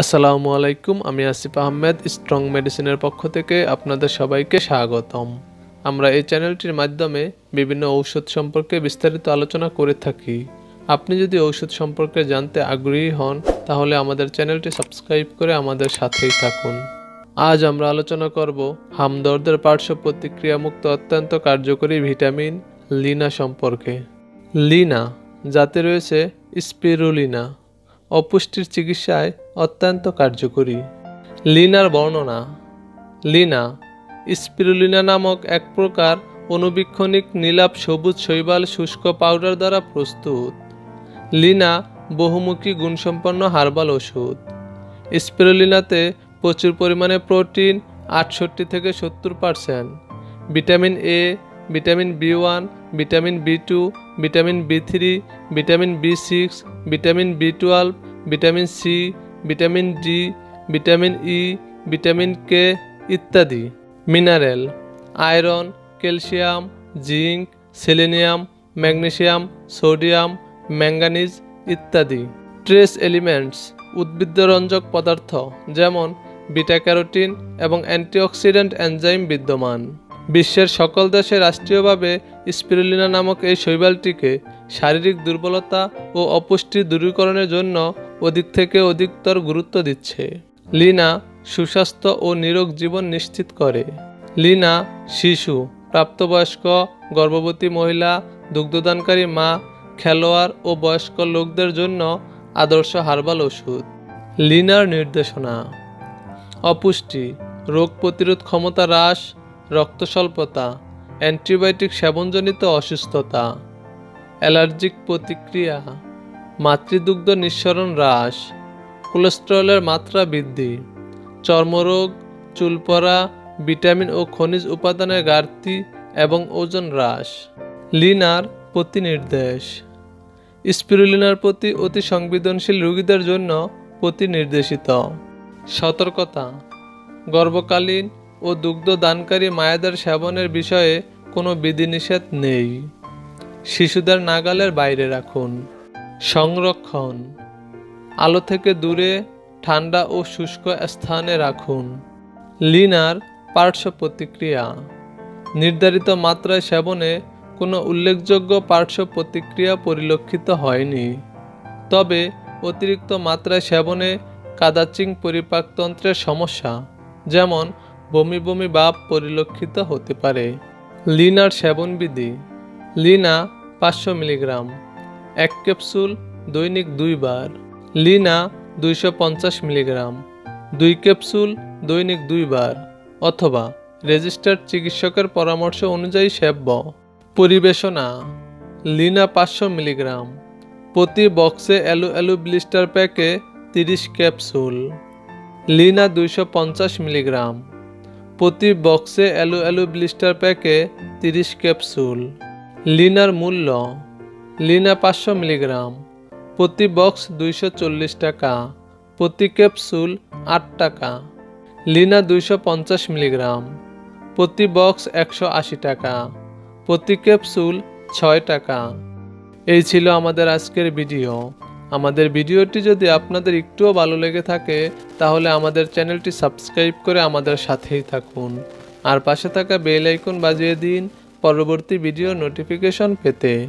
আসসালামু আলাইকুম, আমি আসিফ আহমেদ, স্ট্রং মেডিসিনের পক্ষ থেকে আপনাদের সবাইকে স্বাগতম। আমরা এই চ্যানেলটির মাধ্যমে বিভিন্ন ঔষধ সম্পর্কে বিস্তারিত আলোচনা করে থাকি। আপনি যদি ঔষধ সম্পর্কে জানতে আগ্রহী হন, তাহলে আমাদের চ্যানেলটি সাবস্ক্রাইব করে আমাদের সাথেই থাকুন। আজ আমরা আলোচনা করব হামদর্দের পার্শ্ব প্রতিক্রিয়ামুক্ত অত্যন্ত কার্যকরী ভিটামিন লিনা সম্পর্কে। লিনা, যাতে রয়েছে স্পিরুলিনা। অপুষ্টির চিকিৎসায় অত্যন্ত কার্যকরী। লিনার বর্ণনা, লিনা, স্পিরুলিনা নামক এক প্রকার অনুবীক্ষণিক নীলাপ সবুজ শৈবাল শুষ্ক পাউডার দ্বারা প্রস্তুত। লিনা বহুমুখী গুণসম্পন্ন হার্বাল ওষুধ। স্পিরুলিনাতে প্রচুর পরিমাণে প্রোটিন আটষট্টি থেকে সত্তর percent. Vitamin A, vitamin B one, vitamin B two, vitamin B three, vitamin B six, vitamin B twelve, vitamin C vitamin D, vitamin E, vitamin K ইত্যাদি। Mineral, iron, calcium, zinc, selenium, magnesium, sodium, manganese ইত্যাদি। Trace elements, উদ্ভিদরঞ্জক পদার্থ, যেমন beta carotene এবং antioxidant enzyme বিদ্যমান। বিশ্বের সকল দেশে রাষ্ট্রীয়ভাবে স্পিরুলিনা নামক এই শৈবালটিকে শারীরিক দুর্বলতা ও অপুষ্টি দূরীকরণের জন্য অধিক থেকে অধিকতর গুরুত্ব দিচ্ছে। লিনা সুস্বাস্থ্য ও নিরোগ জীবন নিশ্চিত করে। লিনা শিশু, প্রাপ্তবয়স্ক, গর্ভবতী মহিলা, দুগ্ধদানকারী মা, খেলোয়াড় ও বয়স্ক লোকদের জন্য আদর্শ হার্বাল ওষুধ। লিনার নির্দেশনা, অপুষ্টি, রোগ প্রতিরোধ ক্ষমতা হ্রাস রক্ত স্বল্পতা অ্যান্টিবায়োটিক সেবনজনিত অসুস্থতা, অ্যালার্জিক প্রতিক্রিয়া। মাতৃদুগ্ধ নিঃসরণ হ্রাস কোলেস্টেরলের মাত্রা বৃদ্ধি, চর্মরোগ চুল পড়া ভিটামিন ও খনিজ উপাদানের ঘাটতি এবং ওজন হ্রাস। লিনার প্রতিনির্দেশ স্পিরুলিনার প্রতি অতি সংবেদনশীল রোগীদের জন্য প্রতিনির্দেশিত সতর্কতা। গর্ভকালীন ও দুগ্ধ দানকারী মায়েদের সেবনের বিষয়ে কোনো বিধিনিষেধ নেই। শিশুদের নাগালের বাইরে রাখুন। সংরক্ষণ। আলো থেকে দূরে, ঠান্ডা ও শুষ্ক স্থানে রাখুন। লিনার পার্শ্ব প্রতিক্রিয়া নির্ধারিত মাত্রায় সেবনে কোনো উল্লেখযোগ্য পার্শ্ব প্রতিক্রিয়া পরিলক্ষিত হয়নি। তবে অতিরিক্ত মাত্রায় সেবনে কাদাচিং পরিপাকতন্ত্রের সমস্যা, যেমন বমি বমি ভাব পরিলক্ষিত হতে পারে। লিনার সেবনবিধি। লিনা পাঁচশো মিলিগ্রাম। এক ক্যাপসুল দৈনিক দুইবার, লিনা দুইশো পঞ্চাশ মিলিগ্রাম, দুই ক্যাপসুল দৈনিক দুইবার, অথবা রেজিস্টার্ড চিকিৎসকের পরামর্শ অনুযায়ী সেব্য। পরিবেশনা, লিনা পাঁচশো মিলিগ্রাম, প্রতি বক্সে অ্যালু অ্যালু ব্লিস্টার প্যাকে তিরিশ ক্যাপসুল, লিনা দুইশো পঞ্চাশ মিলিগ্রাম, প্রতি বক্সে অ্যালু অ্যালু ব্লিস্টার প্যাকে তিরিশ ক্যাপসুল, লিনার মূল্য লিনা পাঁচশো মিলিগ্রাম, প্রতি বক্স দুইশো চল্লিশ টাকা, প্রতি ক্যাপসুল আট টাকা। লিনা দুইশো পঞ্চাশ মিলিগ্রাম, প্রতি বক্স একশো আশি টাকা, প্রতি ক্যাপসুল ছয় টাকা। এই ছিল আমাদের আজকের ভিডিও। আমাদের ভিডিওটি যদি আপনাদের একটুও ভালো লেগে থাকে, তাহলে আমাদের চ্যানেলটি সাবস্ক্রাইব করে আমাদের সাথেই থাকুন। আর পাশে থাকা বেল আইকন বাজিয়ে দিন পরবর্তী ভিডিও নোটিফিকেশন পেতে।